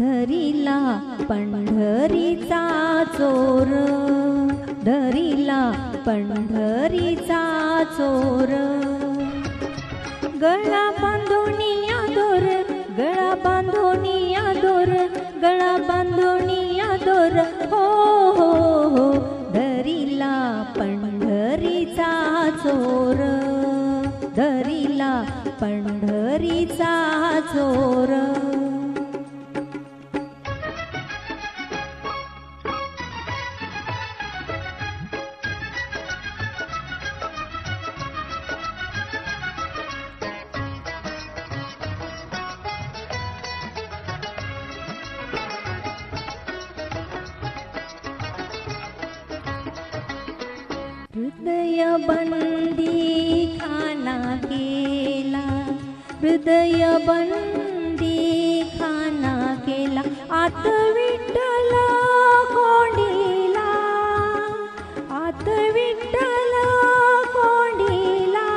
धरिला पंढरीचा चोर. धरिला पंढरीचा चोर. गळा बांधोनिया दोर गळा बांधोनिया दोर गळा बांधोनिया दोर. हो हो हो धरिला पंढरीचा चोर. धरिला पंढरीचा चोर. बंदी खाना केला हृदय बंदी खाना केला आत विठ्ठल कोंडीला आत विठ्ठल कोंडीला.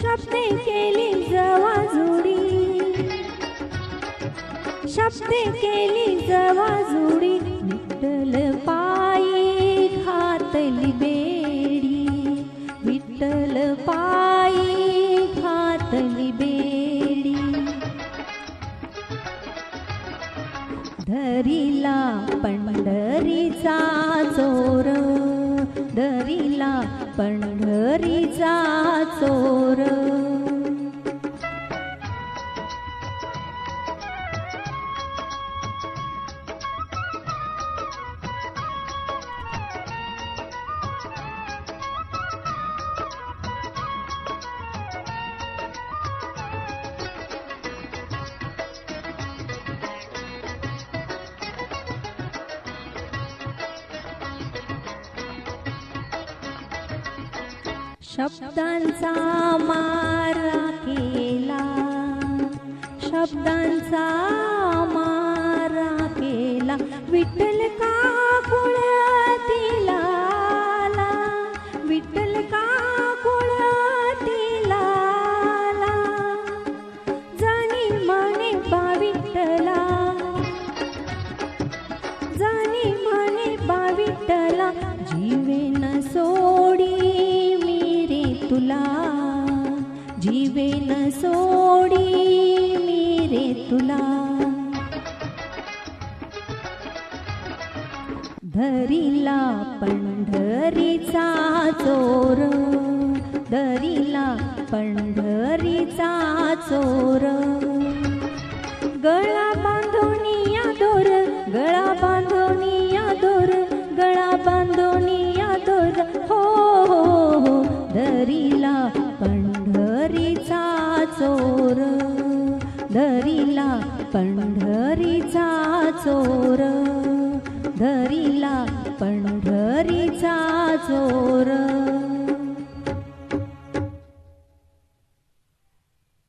शब्दे केली जवा जुडी शब्दे केली जवा जुडी विठ्ठल पा बेडी. धरिला पंढरीचा चोर धरिला पंढरीचा चोर. शब्दांचा मारा केला. शब्दांचा जीवेन सोडी मी रे तुला. धरिला पंढरीचा चोर धरिला पंढरीचा चोर. गळा बांधोनिया दोर गळा बांधोनिया दोर गळा बांधोनिया दोर हो, हो हो हो धरिला पंढरीचा चोर. धरिला पंढरीचा चोर. धरिला पंढरीचा चोर.